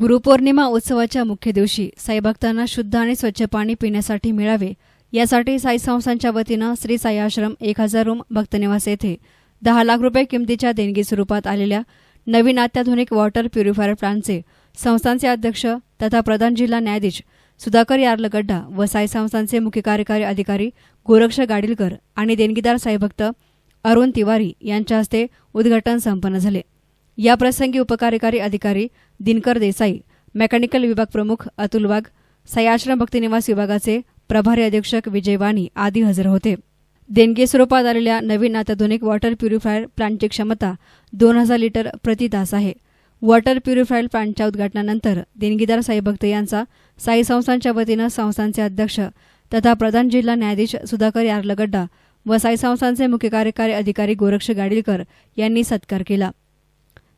गुरुपौर्णिमा उत्सवाच्या मुख्य दिवशी साईभक्तांना शुद्ध आणि स्वच्छ पाणी पिण्यासाठी मिळावे. यासाठी साई संस्थांच्या वतीनं श्री साई आश्रम एक हजार रूम भक्तनिवास येथे दहा लाख रुपये किमतीच्या देणगी स्वरूपात आलेल्या नवीन अत्याधुनिक वॉटर प्युरिफायर प्लांटचे संस्थांचे अध्यक्ष तथा प्रधान जिल्हा न्यायाधीश सुधाकर यार्लगड्डा व साई संस्थांचे मुख्य कार्यकारी अधिकारी गोरक्ष गाडीलकर आणि देणगीदार साईभक्त अरुण तिवारी यांच्या हस्ते उद्घाटन संपन्न झाले. या प्रसंगी उपकार्यकारी अधिकारी दिनकर देसाई मेकॅनिकल विभाग प्रमुख अतुल वाघ साई आश्रम भक्तिनिवास विभागाचे प्रभारी अधीक्षक विजय वाणी आदी हजर होते. देणगी स्वरूपात आलेल्या नवीन अत्याधुनिक वॉटर प्युरिफायर प्लांटची क्षमता दोन हजार लिटर प्रति तास आहे. वॉटर प्युरिफायर प्लांटच्या उद्घाटनानंतर देणगीदार साई भक्त यांचा साई संस्थांच्या वतीनं संस्थांचे अध्यक्ष तथा प्रधान जिल्हा न्यायाधीश सुधाकर यार्लगड्डा व साई संस्थांचे मुख्य कार्यकारी अधिकारी गोरक्ष गाडीलकर यांनी सत्कार केला.